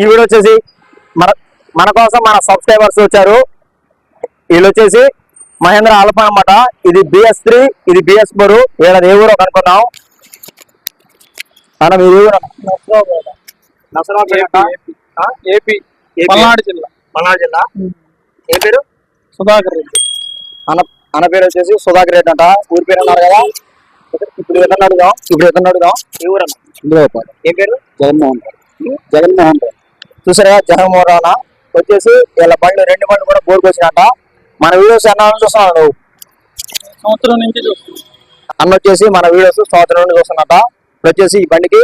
ఈ వీడియో వచ్చేసి మన మన కోసం మన సబ్స్క్రైబర్స్ వచ్చారు. వీళ్ళు వచ్చేసి మహేంద్ర ఆల్ఫా అన్నమాట. ఇది బిఎస్ త్రీ ఇది బిఎస్ ఫోర్ వీళ్ళది ఏ ఊరో కనుక్కున్నాం? నరసరావుపేట ఆ? ఏపీ. పల్నాడు జిల్లా. జిల్లా. ఏ పేరు? సుధాకర్ రెడ్డి. అన్న అన్న పేరు వచ్చేసి సుధాకర్ రెడ్డి అంట. ఊరి పేరు అన్నారు కదా? ఇప్పుడు అడుగుదాం ఇప్పుడు అడుగుదాం ఏ ఏ పేరు? జగన్మోహన్ రెడ్డి. జగన్మోహన్ రెడ్డి. చూసారా జగన్మోహన్ రావు వచ్చేసి వీళ్ళ బండ్లు రెండు బండ్లు కూడా బోర్డుకు వచ్చినట్ట మన వీడియోస్ అన్న చూస్తున్నావు నువ్వు? సంవత్సరం నుంచి అన్న వచ్చేసి మన వీడియోస్ సంవత్సరం నుండి చూస్తున్నట్ట ఇప్పుడు వచ్చేసి ఈ బండికి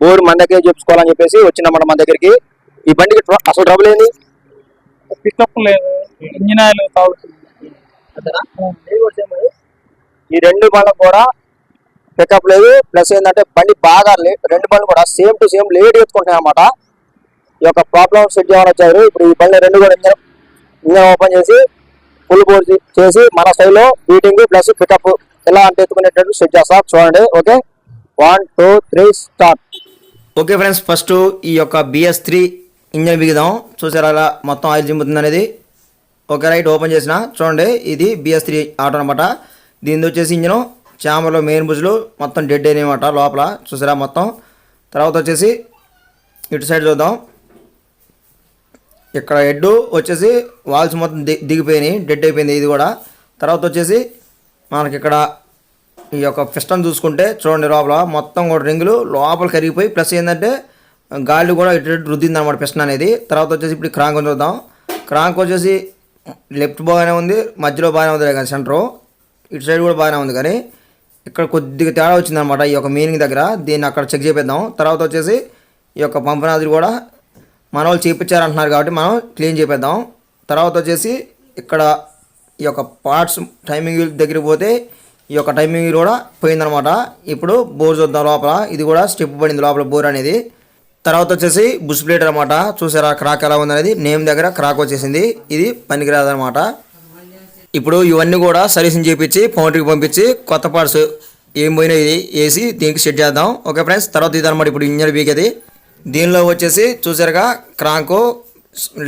బోర్డు మన దగ్గర చెప్పుకోవాలని చెప్పేసి వచ్చినమాట మన దగ్గరికి. ఈ బండికి అసలు ట్రబుల్ ఏంది? పికప్ లేదు ఇంజిన్ ఆయిల్ తాగుతుంది ఈ రెండు బండ్లకు కూడా పికప్ లేదు. ప్లస్ ఏంటంటే బండి బాగా రెండు బండ్లు కూడా సేమ్ టు సేమ్ లేట్ ఎత్తుకుంటున్నాయి అన్నమాట. ఈ యొక్క ప్రాబ్లమ్ సెట్ చేయమని వచ్చారు. ఇప్పుడు ఈ బండి రెండు కూడా ఇంజన్ ఇంజన్ ఓపెన్ చేసి ఫుల్ బోర్ చేసి మన స్టైల్లో బీటింగ్ ప్లస్ పికప్ ఎలా అంటే ఎత్తుకునేటట్టు సెట్ చేస్తాం. చూడండి. Okay one two three start okay friends first ఈ యొక్క బిఎస్ త్రీ ఇంజన్ బిగుదాం. చూసారా అలా మొత్తం ఆయిల్ జింపుతుంది అనేది? ఓకే రైట్ ఓపెన్ చేసిన. చూడండి. ఇది బిఎస్ త్రీ ఆటో అనమాట దీని వచ్చేసి ఇంజను చామర్లో మెయిన్ బుజ్లు మొత్తం డెడ్ అనమాట లోపల. చూసారా మొత్తం? తర్వాత వచ్చేసి ఇటు సైడ్ చూద్దాం. ఇక్కడ హెడ్ వచ్చేసి వాల్స్ మొత్తం ది దిగిపోయినాయి. డెడ్ అయిపోయింది ఇది కూడా. తర్వాత వచ్చేసి మనకి ఇక్కడ ఈ యొక్క పిస్టన్ చూసుకుంటే చూడండి లోపల మొత్తం కూడా రింగులు లోపల కరిగిపోయి ప్లస్ ఏంటంటే గాలి కూడా ఇటు ఇటు రుద్దింది అనమాట పిస్టన్ అనేది. తర్వాత వచ్చేసి ఇప్పుడు క్రాంక్ చూద్దాం. క్రాంక్ వచ్చేసి లెఫ్ట్ బాగానే ఉంది మధ్యలో బాగానే ఉంది కానీ సెంటరు ఇటు సైడ్ కూడా బాగానే ఉంది కానీ ఇక్కడ కొద్దిగా తేడా వచ్చిందనమాట ఈ యొక్క మీనింగ్ దగ్గర. దీన్ని అక్కడ చెక్ చేపిద్దాం. తర్వాత వచ్చేసి ఈ యొక్క పంపనాదులు కూడా మన వాళ్ళు చేపించారంటున్నారు కాబట్టి మనం క్లీన్ చేపిద్దాం. తర్వాత వచ్చేసి ఇక్కడ ఈ యొక్క పార్ట్స్ టైమింగ్ దగ్గరికి పోతే ఈ యొక్క టైమింగ్ కూడా పోయిందనమాట ఇప్పుడు బోర్ చూద్దాం లోపల. ఇది కూడా స్టెప్ పడింది లోపల బోర్ అనేది. తర్వాత వచ్చేసి బుష్ ప్లేట్ అనమాట చూసారా క్రాక్ ఎలా ఉందనేది? నేమ్ దగ్గర క్రాక్ వచ్చేసింది. ఇది పనికిరాదనమాట ఇప్పుడు ఇవన్నీ కూడా సర్వీసింగ్ చేయించి ఫౌండరీకి పంపించి కొత్త పార్ట్స్ ఏం పోయినాయి వేసి దీనికి సెట్ చేద్దాం. ఓకే ఫ్రెండ్స్ తర్వాత ఇది అనమాట ఇప్పుడు ఇంజన్ అది. దీనిలో వచ్చేసి చూసారుగా క్రాంకు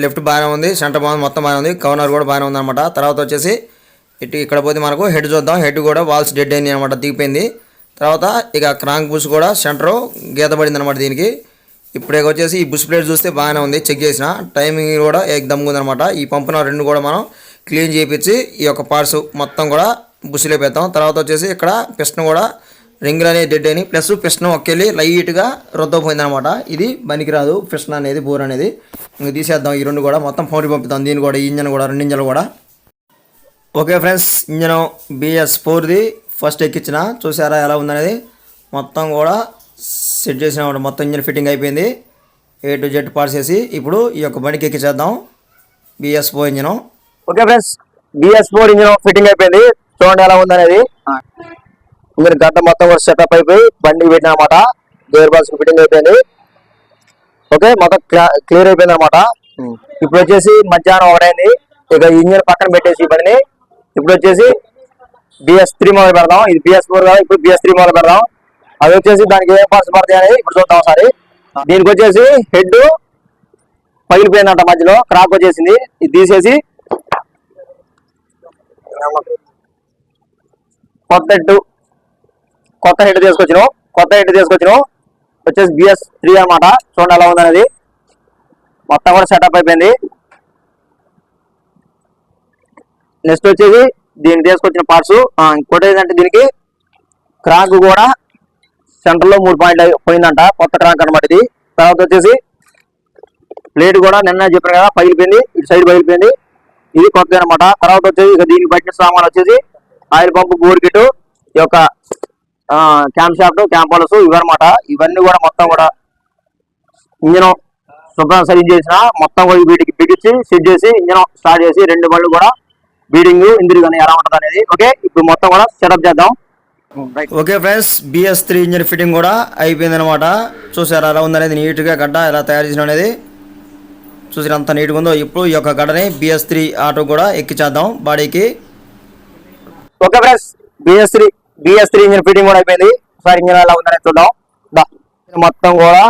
లెఫ్ట్ బాగానే ఉంది సెంటర్ బాగుంది మొత్తం బాగానే ఉంది కవర్నర్ కూడా బాగానే ఉంది అనమాట తర్వాత వచ్చేసి ఇటు ఇక్కడ పోతే మనకు హెడ్ చూద్దాం హెడ్ కూడా వాల్స్ డెడ్ అయింది అనమాట దిగిపోయింది. తర్వాత ఇక క్రాంక్ బుష్ కూడా సెంటర్ గీతబడింది అనమాట దీనికి. ఇప్పుడు వచ్చేసి ఈ బుష్ ప్లేట్ చూస్తే బాగానే ఉంది చెక్ చేసిన టైమింగ్ కూడా ఏకదమ్గా ఉందన్నమాట. ఈ పంపున రెండు కూడా మనం క్లీన్ చేయించి ఈ యొక్క పార్ట్స్ మొత్తం కూడా బుష్లో పెడతాం. తర్వాత వచ్చేసి ఇక్కడ పిస్టన్ కూడా రింగులు అనేది డెడ్ అని ప్లస్ పిస్టన్ ఒక్కెళ్ళి లైట్గా రొద్దపోయిందనమాట ఇది పనికిరాదు. పిస్టన్ అనేది బోర్ అనేది. ఇంక తీసేద్దాం. ఈ రెండు కూడా మొత్తం పౌండి పంపిద్దాం. దీన్ని కూడా ఇంజన్ కూడా రెండు ఇంజన్లు కూడా. ఓకే ఫ్రెండ్స్ ఇంజన్ బిఎస్ ఫోర్ది ఫస్ట్ ఎక్కించిన చూసారా ఎలా ఉందనేది? మొత్తం కూడా సెట్ చేసిన మొత్తం ఇంజన్ ఫిట్టింగ్ అయిపోయింది. ఏ టు జెడ్ పార్ట్స్ వేసి ఇప్పుడు ఈ యొక్క బండికి ఎక్కించేద్దాం BS four engine. Okay friends BS four engine fitting అయిపోయింది. చూడండి ఎలా ఉందనేది. ఇంజన్ గంట మొత్తం కూడా సెటప్ అయిపోయి బండికి పెట్టిన అనమాట గేర్ బాక్స్ ఫిట్టింగ్ అయిపోయింది. ఓకే మొత్తం క్లియర్ అయిపోయింది అనమాట ఇప్పుడు వచ్చేసి మధ్యాహ్నం ఒకటైంది. ఇక ఇంజన్ పక్కన పెట్టేసి బండిని. ఇప్పుడు వచ్చేసి బిఎస్ త్రీ మొదలు పెడదాం. ఇది బిఎస్ ఫోర్ కాదు ఇప్పుడు బిఎస్ త్రీ మొదలు పెడదాం. అది వచ్చేసి దానికి ఏ పార్ట్స్ పడతాయి అనేది ఇప్పుడు చూద్దాం ఒకసారి. దీనికి వచ్చేసి హెడ్ పగిలిపోయిందంట మధ్యలో క్రాక్ వచ్చేసింది. ఇది తీసేసి కొత్త హెడ్ కొత్త హెడ్ తీసుకొచ్చినాం కొత్త హెడ్ తీసుకొచ్చినాం వచ్చేసి బిఎస్ త్రీ అన్నమాట. చూడండి ఎలా ఉందనేది. మొత్తం కూడా సెటప్ అయిపోయింది. నెక్స్ట్ వచ్చేసి దీన్ని తీసుకొచ్చిన పార్ట్స్ ఇంకోటి ఏంటంటే దీనికి క్రాంక్ కూడా సెంటర్లో మూడు పాయింట్ పోయిందంట. కొత్త క్రాంక్ అనమాట ఇది. తర్వాత వచ్చేసి ప్లేట్ కూడా నిన్న చెప్పారు కదా పగిలిపోయింది. ఇటు సైడ్ పగిలిపోయింది. ఇది కొత్త అనమాట తర్వాత వచ్చేసి ఇక దీనికి సామాన్ వచ్చేసి ఆయిల్ పంపు బోర్కిట్ ఈ యొక్క క్యాంప్ షాఫ్ట్ క్యాంప్ పాలస్ ఇవన్నమాట ఇవన్నీ కూడా మొత్తం కూడా ఇంజన్ శుభ్రం సరి చేసిన మొత్తం కూడా వీటికి బిగించి సెట్ చేసి ఇంజన్ స్టార్ట్ చేసి రెండు బళ్ళు కూడా బీడింగ్ ఇందిరి కానీ ఎలా ఉంటుంది అనేది. ఓకే ఇప్పుడు మొత్తం కూడా సెటప్ చేద్దాం. Okay friends BS three engine fitting కూడా అయిపోయింది అనమాట చూసారా ఎలా ఉందనేది నీట్గా గడ్డ ఎలా తయారు చేసిన అనేది చూసిన అంత నీట్గా ఉందో ఇప్పుడు ఈ యొక్క గడని బిఎస్ త్రీ ఆటో కూడా ఎక్కిచేద్దాం బాడీకి okay friends BS three BS three engine fitting కూడా అయిపోయింది. ఒకసారి ఇంజిన్ ఎలా ఉందని చూద్దాం. మొత్తం కూడా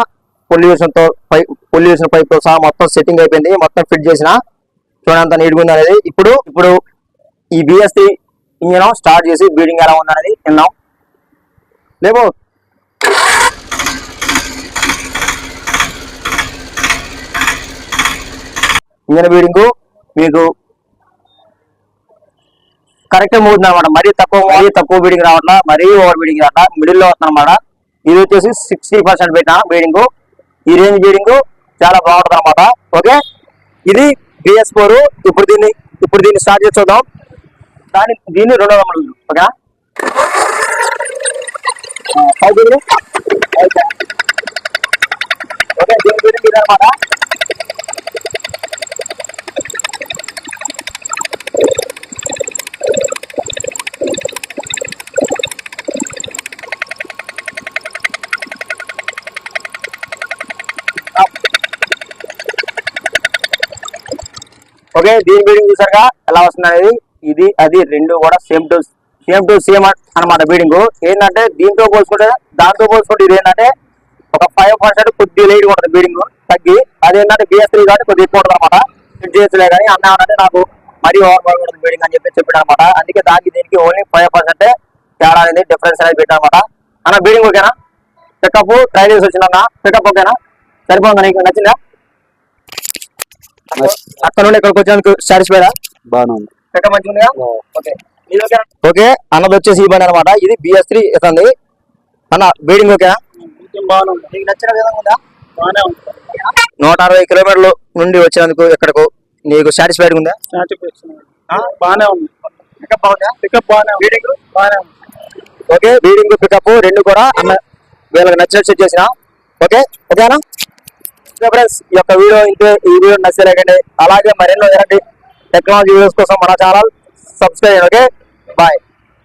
పొల్యూషన్తో పైప్ పొల్యూషన్ పైప్తో సహా మొత్తం సెట్టింగ్ అయిపోయింది. మొత్తం ఫిట్ చేసిన చూడంత నీట్గా ఉంది అనేది ఇప్పుడు ఇప్పుడు ఈ బిఎస్ త్రీ ఇంజిన్ స్టార్ట్ చేసి బీడింగ్ ఎలా ఉంది విన్నాం లేబో ఇంజన్ బీడింగ్ మీకు కరెక్ట్ మూవ్ అనమాట మరీ తక్కువ మరీ తక్కువ బీడింగ్ రావట్లా మరీ ఓవర్ బీడింగ్ రావట్లా మిడిల్లో వస్తుంది అనమాట ఇది వచ్చేసి సిక్స్టీ పర్సెంట్ పెట్టిన బీడింగ్ ఈ రేంజ్ బీడింగ్ చాలా బాగుంటుంది అనమాట ఓకే ఇది బిఎస్ ఫోర్ ఇప్పుడు దీన్ని ఇప్పుడు దీన్ని స్టార్ట్ చేసి చూద్దాం. దాని దీన్ని రెండో వందల ఓకేనా ఓకే ఓకే దీని బీడింగ్ అనమాట ఓకే దీని బీడింగ్ చూసారుగా? ఎలా వస్తుంది అనేది ఇది అది రెండు కూడా same to same to same అన్నమాట బీడింగ్ ఏంటంటే దీంతో పోల్చుకుంటే దాంతో పోల్చుకుంటే ఇది ఏంటంటే ఒక ఫైవ్ పర్సెంట్ కొద్ది లేట్ ఉంటుంది బీడింగ్ తగ్గి అదేంటంటే బిఎస్ త్రీ కాబట్టి కొద్ది ఎక్కువ ఉంటుంది అనమాట ఫిట్ కానీ అన్న అంటే నాకు మరీ ఓవర్ ఉంటుంది బీడింగ్ అని చెప్పి చెప్పాడు అనమాట అందుకే దానికి దీనికి ఓన్లీ ఫైవ్ పర్సెంట్ తేడా అనేది డిఫరెన్స్ అనేది పెట్టానమాట అన్న బీడింగ్ ఓకేనా పికప్ ట్రై చేసి వచ్చిందన్న? పికప్ ఓకేనా సరిపోతుందా నీకు? నచ్చిందా? అక్కడ నుండి ఇక్కడికి వచ్చినందుకు సాటిస్ఫైడా బాగానే ఉంది. పెట్ట మంచిగా ఓకే. అన్నది వచ్చేసి ఈ బండి అనమాట ఇది బిఎస్ త్రీ ఇస్తుంది అన్న బీడింగ్ ఓకేనా నూట అరవై కిలోమీటర్లు నుండి వచ్చినందుకు ఇక్కడకు నీకు సాటిస్ఫైడ్ ఉందా? బాగానే ఉంది. ఓకే బీడింగ్ పికప్ రెండు కూడా అన్న వీళ్ళకి నచ్చినట్టు సెట్ చేసిన. ఓకే ఓకేనా? ఓకే ఫ్రెండ్స్ ఈ యొక్క వీడియో ఇంతే ఈ వీడియో నచ్చలేకండి అలాగే మరెన్నో ఎలాంటి టెక్నాలజీ వీడియోస్ కోసం మన ఛానల్ సబ్స్క్రైబ్ ఓకే బాయ్